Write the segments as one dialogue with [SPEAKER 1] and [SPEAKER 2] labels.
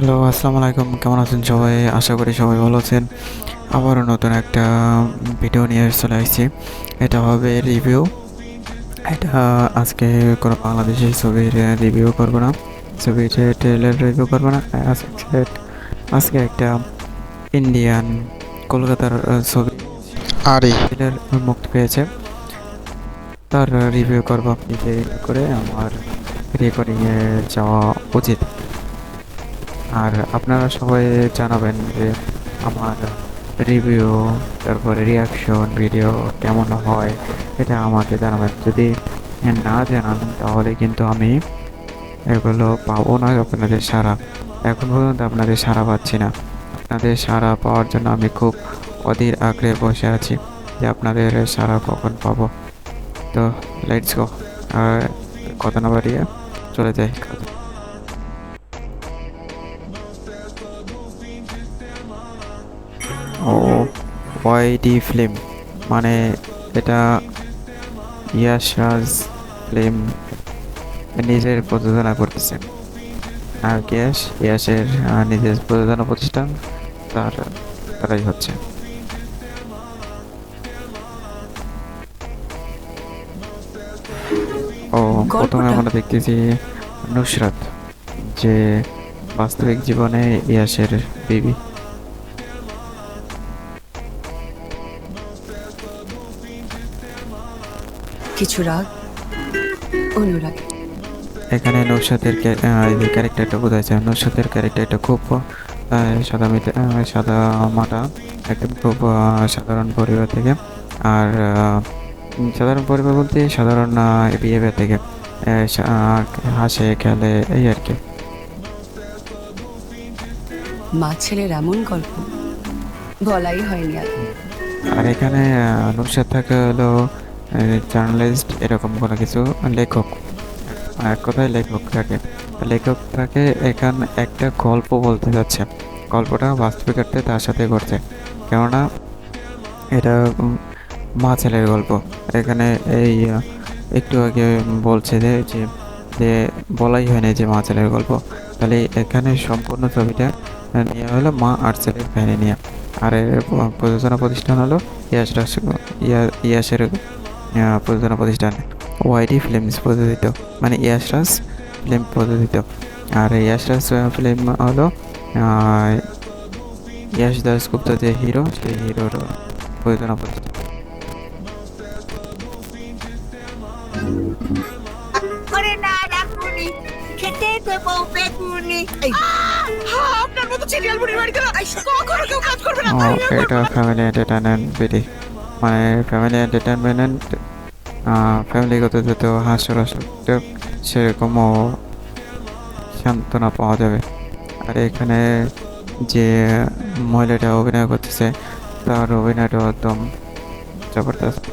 [SPEAKER 1] Hello আসসালামু আলাইকুম কেমন আছেন সবাই? আশা করি সবাই ভালো আছেন। আবারও নতুন একটা ভিডিও নিয়ে চলে আসছি। এটা হবে রিভিউ এটা আজকে কোনো বাংলাদেশি ছবির রিভিউ করব না। ছবির ট্রেলার রিভিউ করব না। আজকে আজকে একটা ইন্ডিয়ান কলকাতার ছবি। আরি। ট্রেলার মুক্তি পেয়েছে। তার রিভিউ করব। আপনি করে আমার রেকর্ডিংয়ে যাওয়া উচিত। আর আপনারা সবাই জানাবেন যে আমার রিভিউ তারপরে রিয়াকশন ভিডিও কেমন হয়, এটা আমাকে জানাবেন। যদি না জানান, তাহলে কিন্তু আমি এগুলো পাবো না আপনাদের সারা। এখন পর্যন্ত আপনাদের সারা পাচ্ছি না। আপনাদের সারা পাওয়ার জন্য আমি খুব অধীর আগ্রহে বসে আছি যে আপনাদের সারা কখন পাবো। তো লেটস গো আর কথা না বাড়িয়ে চলে যাই। ও ওয়াইডি ফিল্ম মানে এটা ইয়াশাজ ফিল্ম নিজের প্রযোজনা করতেছে আর গ্যাস ইয়াসের নিজের প্রযোজনা প্রতিষ্ঠান তার তারাই হচ্ছে। ও প্রথমে আমরা দেখতেছি নুসরাত যে বাস্তবিক জীবনে ইয়াসের বিবি।
[SPEAKER 2] কিছু রাগ অনুরাগ।
[SPEAKER 1] এখানে নৌসাদের ক্যারেক্টারটা বোঝা যায়। নৌসাদের ক্যারেক্টারটা খুব সাদা মিটে সাদা মাটা একদম খুব সাধারণ পরিবার থেকে। আর সাধারণ পরিবার বলতে সাধারণ বিহেভিয়ার থেকে হাসে খেলে এই আর কি।
[SPEAKER 2] মা ছেলের এমন গল্প বলাই হয়নি আর।
[SPEAKER 1] আর এখানে নুসরাত থাকে হলো জার্নালিস্ট এরকম কোনো কিছু লেখক এক কথায় লেখক থাকে? লেখক থাকে এখানে একটা গল্প বলতে যাচ্ছে। গল্পটা বাস্তবিক অর্থে তার সাথে ঘটছে। কেননা এটা মা ছেলের গল্প। এখানে এই একটু আগে বলছে যে যে বলাই হয়নি যে মা ছেলের গল্প। তাহলে এখানে সম্পূর্ণ ছবিটা নিয়ে হলো মা আর ছেলের কাহিনী নিয়ে। আর এর প্রযোজনা প্রতিষ্ঠান হলো ইয়াস ইয়া- ইয়াসের প্রযোজনা প্রতিষ্ঠান ওয়াইডি ফিল্মস প্রযোজিত মানে ইয়াসরাজ ফিল্ম প্রযোজিত। আর ইয়াসরাজ ফিল্ম হলো ইয়াস দাসগুপ্ত যে হিরো সেই হিরোর প্রযোজনা প্রতিষ্ঠান। এটা ফ্যামিলি এন্টারটেনমেন্ট বিডি মানে ফ্যামিলি এন্টারটেনমেন্ট ফ্যামিলিগত যত হাস্যরসক সেরকমও সান্ত্বনা পাওয়া যাবে। আর এখানে যে মহিলাটা অভিনয় করতেছে, তার অভিনয়টা একদম জবরদস্ত।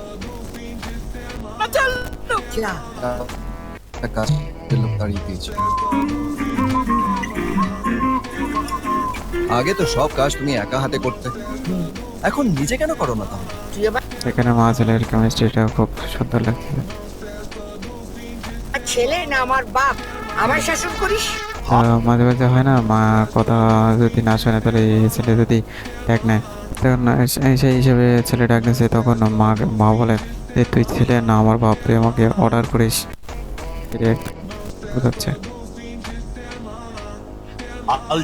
[SPEAKER 3] আগে তো সব কাজ তুমি একা হাতে করতে। এখন নিজে কেন করো না তাহলে?
[SPEAKER 4] তুই
[SPEAKER 1] এখানে মা ছেলের কেমিস্ট্রিটা খুব সুন্দর লাগছে।
[SPEAKER 4] ছেলে না আমার বাপ? আমার শাসন করিস?
[SPEAKER 1] আহ, মাঝে মাঝে হয় না মা কথা যদি না শোনে তাহলে এই ছেলে যদি ডাক নেয়। তখন সে- সেই হিসেবে ছেলে ডাক নিয়েছে তখন মা মা বলে যে তুই ছেলে না আমার বাপ তুই আমাকে অর্ডার করিস। এটা বোঝাচ্ছে।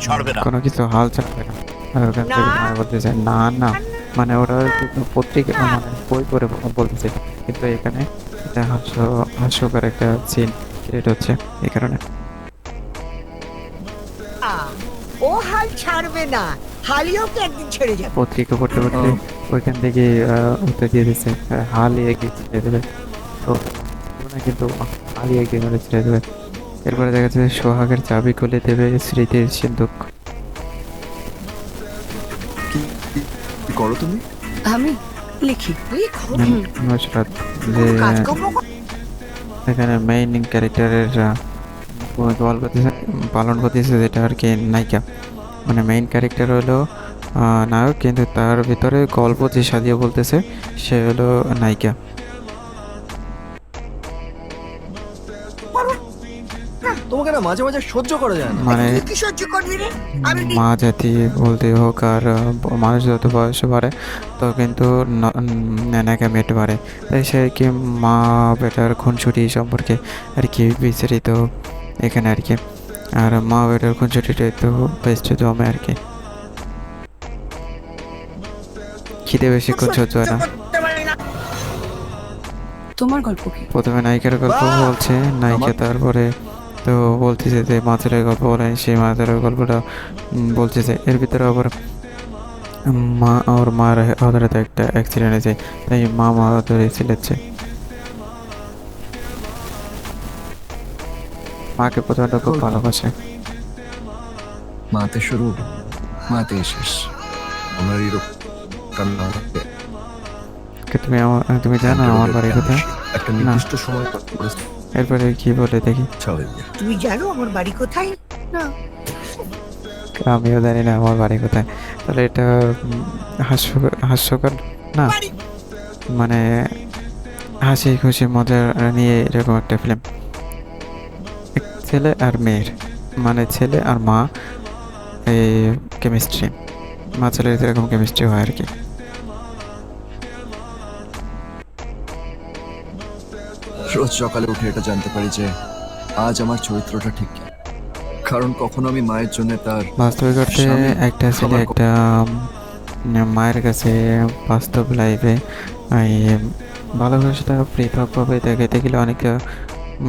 [SPEAKER 5] ছাড়বে না।
[SPEAKER 1] কোনো কিছু হাল চাপবে না। আর ওখান থেকে
[SPEAKER 4] না।
[SPEAKER 1] মা বলতেছে না না। মানে ওরা পত্রিকা মানে বই করে বলতেছে। কিন্তু এখানে এটা হাস্য হাস্যকর একটা সিন ক্রিয়েট হচ্ছে এই কারণে।
[SPEAKER 4] ও হাল ছাড়বে না। হালিও তো একদিন ছেড়ে যাবে।
[SPEAKER 1] পত্রিকা পড়তে পড়তে ওইখান থেকে উত্তর দিয়ে দিচ্ছে হালি এগিয়ে ছেড়ে দেবে। তো কিন্তু হালি মেরে ছেড়ে দেবে। এরপরে দেখা যাচ্ছে সোহাগের চাবি খুলে দেবে স্মৃতির সিন্ধুক।
[SPEAKER 3] করো তুমি?
[SPEAKER 2] আমি লিখি।
[SPEAKER 1] নুসরাত যে এখানে মেইন ক্যারেক্টারের ভূমিকা পালন করতেছে পালন করতেছে যেটা আর কি নায়িকা। মানে মেইন ক্যারেক্টার হলো আহ, নায়ক কিন্তু তার ভিতরে গল্প যে সাজিয়ে বলতেছে সে হলো নায়িকা।
[SPEAKER 3] তোমাকে না মাঝে মাঝে সহ্য করা যায় না।
[SPEAKER 1] মানে
[SPEAKER 4] কি সহ্য করবি রে? আমি
[SPEAKER 1] মা জাতি বলতে হোক আর মানুষ যত বয়স বাড়ে তো কিন্তু ন্যাকামেট বাড়ে। তাই সে কি মা বেটার খুনছুটি সম্পর্কে আর কি বিস্তারিত এখানে আর কি? আর মা বেটার খুনছুটিটা তো বেস্ট জমে আর কি। খিদে বেশিক্ষণ সহ্য হয় না।
[SPEAKER 2] তোমার গল্প কি?
[SPEAKER 1] প্রথমে নায়িকার গল্প বলছে নায়িকা তারপরে তো বলতেছে যে মাছের গল্প বলে সেই মাছের গল্পটা বলতেছে। এর ভিতরে আবার মা ওর মার হঠাৎ একটা অ্যাক্সিডেন্ট হয়েছে তাই মা মা ধরে চিল্লাচ্ছে মাকে প্রথমটা খুব ভালোবাসে।
[SPEAKER 3] মাতে শুরু মাতে শেষ। আমার এরকম কান্না।
[SPEAKER 1] তুমি আমার তুমি জানো আমার বাড়ি কোথায়
[SPEAKER 3] একটা নির্দিষ্ট সময়
[SPEAKER 1] এরপরে কি বলে দেখি।
[SPEAKER 4] তুমি জানো আমার বাড়ি কোথায়? না।
[SPEAKER 1] আমিও জানি না আমার বাড়ি কোথায়। তাহলে এটা হাস্যকর হাস্যকর না? মানে হাসি খুশি মজা নিয়ে এরকম একটা ফিল্ম ছেলে আর মেয়ের মানে ছেলে আর মা এই কেমিস্ট্রি মা ছেলের এরকম কেমিস্ট্রি হয় আর কি।
[SPEAKER 3] রোজ সকালে উঠে এটা জানতে পারি যে আজ আমার চরিত্রটা ঠিক কারণ কখনো আমি মায়ের জন্য তার
[SPEAKER 1] বাস্তবিক অর্থে একটা ছেলে একটা মায়ের কাছে বাস্তব লাইফে ভালোবাসাটা পৃথকভাবে দেখাতে গেলে অনেকটা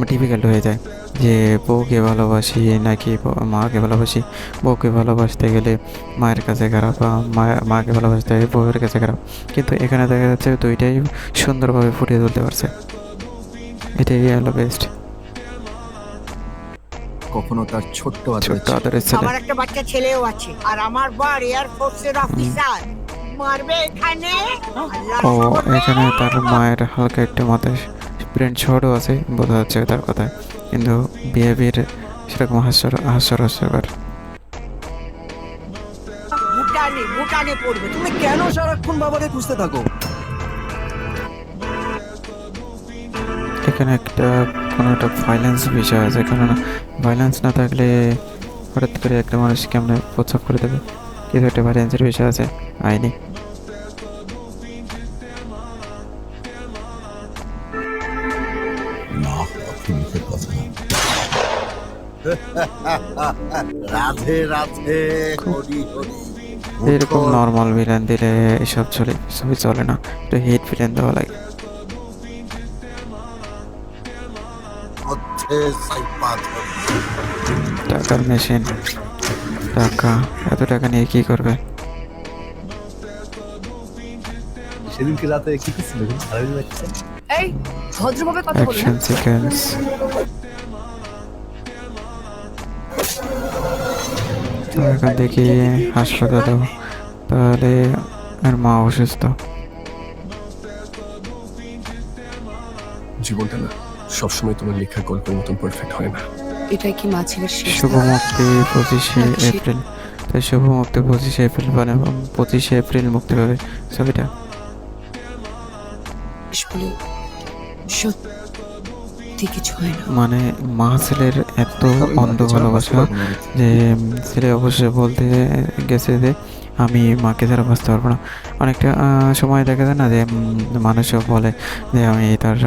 [SPEAKER 1] ডিফিকাল্ট হয়ে যায়। যে বউকে ভালোবাসি নাকি মাকে ভালোবাসি বউকে ভালোবাসতে গেলে মায়ের কাছে খারাপ বা মা- মাকে ভালোবাসতে গেলে বউয়ের কাছে খারাপ। কিন্তু এখানে দেখা যাচ্ছে দুইটাই সুন্দরভাবে ফুটিয়ে তুলতে পারছে। এটাই হলো বেস্ট
[SPEAKER 3] কখনো তার ছোট্ট আদরের
[SPEAKER 1] ছোট্ট
[SPEAKER 3] ছেলে।
[SPEAKER 1] আদরের ছেলে।
[SPEAKER 4] আমার একটা বাচ্চা ছেলেও আছে আর আমার বার এয়ার ফোর্সের অফিসার মারবে এখানে?
[SPEAKER 1] ও এখানে তার মায়ের হালকা একটু মাথায় ব্রেন শর্টও আছে বোঝা যাচ্ছে তার কথায় কিন্তু বিহেভিয়ার সেরকম হাস্য হাস্যরস্যকর
[SPEAKER 4] ভুটানে ভুটানে পড়বে। তুমি
[SPEAKER 3] তুমি কেন সারাক্ষণ বাবাকে খুঁজতে থাকো?
[SPEAKER 1] এখানে একটা কোনো একটা ভাইলেন্স বিষয় আছে। কেননা ভাইলেন্স না থাকলে হঠাৎ করে একটা মানুষ কেমনে প্রস্তাব করে দেবে? কিন্তু একটা ভাইলেন্সের বিষয় আছে আইনি।
[SPEAKER 5] রাধে রাধে হরি হরি।
[SPEAKER 1] এরকম নর্মাল ভিলেন দিলে এসব চলে সবই চলে না। একটু হিট ভিলেন দেওয়া লাগে। টাকার মেশিন। টাকা। এত টাকা নিয়ে কি করবে?
[SPEAKER 6] সেদিনকে রাতে কি করছিল সারাদিন লাগছে
[SPEAKER 2] এই ভদ্রভাবে কথা বলো
[SPEAKER 1] অ্যাকশন সিকোয়েন্স তো এখন দেখি হাসপাতালে তাহলে আর মা অসুস্থ।
[SPEAKER 6] জীবনটা না। সবসময় তোমার লেখা গল্পের মতন পারফেক্ট হয় না।
[SPEAKER 2] এটাই কি মা ছেলের শেষ
[SPEAKER 1] শুভ মুক্তি পঁচিশে এপ্রিল। তাই শুভ মুক্তি পঁচিশে এপ্রিল মানে পঁচিশে এপ্রিল মুক্তি পাবে। ছবিটা
[SPEAKER 2] বলে সত্যি কিছু হয় না।
[SPEAKER 1] মানে মা ছেলের এত অন্ধ ভালোবাসা যে ছেলে অবশ্যই বলতে গেছে যে আমি মাকে ছাড়া বাঁচতে পারব না। অনেকটা সময় দেখা যায় না যে মানুষও বলে যে, আমি তার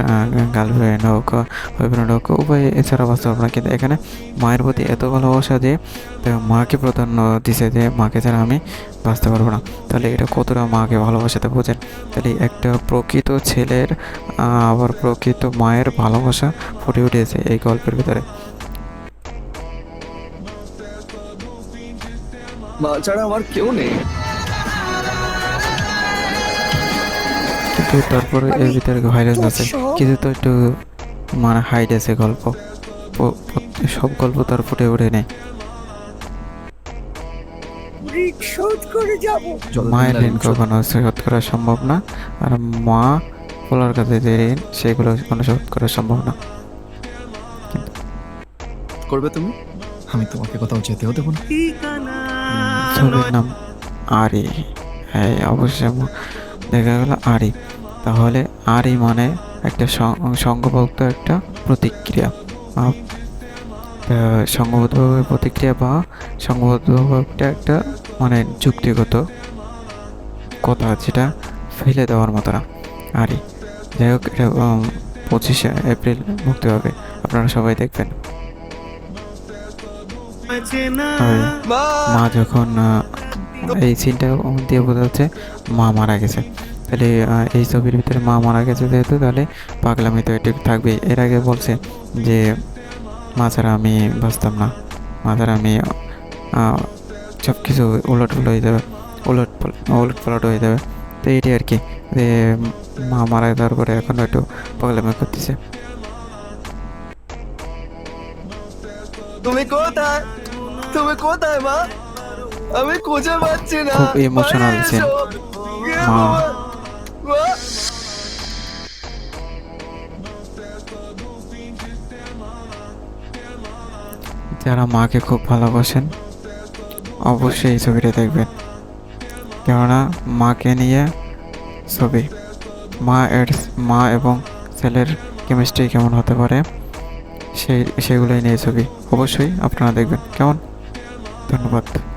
[SPEAKER 1] গার্লফ্রেন্ড হোক বয়ফ্রেন্ড হোক, উভয় এছাড়া বাঁচতে পারব না। কিন্তু এখানে মায়ের প্রতি এত ভালোবাসা যে মাকে প্রাধান্য দিছে যে, মাকে ছাড়া আমি বাঁচতে পারব না। তাহলে এটা কতটা মাকে ভালোবাসাতে বোঝেন? তাহলে একটা প্রকৃত ছেলের আবার প্রকৃত মায়ের ভালোবাসা ফুটে উঠেছে এই গল্পের ভিতরে।
[SPEAKER 3] মা ছাড়া আমার কেউ নেই।
[SPEAKER 1] কিন্তু তারপরে এর ভিতরে ভাইরাস আছে। কিছু তো একটু মানে হাইড আছে গল্প। সব গল্প তার ফুটে ওঠে নেই। মায়ের ঋণ কখনো শোধ করা সম্ভব না আর মা পোলার কাছে যে ঋণ সেগুলো কোনো শোধ করা সম্ভব না।
[SPEAKER 3] করবে তুমি? আমি তোমাকে কোথাও যেতেও দেবো না।
[SPEAKER 1] ছবির নাম আরি। হ্যাঁ অবশ্যই দেখা গেল আরি। তাহলে আরি মানে একটা সং- সংঘভক্ত একটা প্রতিক্রিয়া সংঘবদ্ধভাবে প্রতিক্রিয়া বা সংঘবদ্ধভাবে একটা মানে যুক্তিগত কথা যেটা ফেলে দেওয়ার মতো না। আরই যাই হোক, এটা পঁচিশে এপ্রিল মুক্তি হবে আপনারা সবাই দেখবেন। মা। যখন এই সিনটা দিয়ে বোঝা যাচ্ছে মা মারা গেছে। তাহলে এই ছবির ভিতরে মা মারা গেছে যেহেতু তাহলে পাগলামি তো একটু থাকবে এর আগে বলছে যে মা ছাড়া আমি বাঁচতাম না। মা ছাড়া আমি সব কিছু উলট হয়ে যাবে। উলট পাল- উলট পালট হয়ে যাবে। তো এইটাই আর কি যে মা মারা যাওয়ার পরে এখন একটু পাগলামি করতেছে।
[SPEAKER 3] তুমি কোথায়? তুমি কোথায় মা আমি খুঁজে পাচ্ছি না
[SPEAKER 1] খুব।
[SPEAKER 3] এসো।
[SPEAKER 1] মা।
[SPEAKER 3] মা।
[SPEAKER 1] যারা মাকে খুব ভালোবাসেন অবশ্যই এই ছবিটা দেখবেন কেননা মাকে নিয়ে ছবি মা এর মা এবং ছেলের কেমিস্ট্রি কেমন হতে পারে সেই সেগুলোই নিয়ে ছবি অবশ্যই আপনারা দেখবেন কেমন ধন্যবাদ।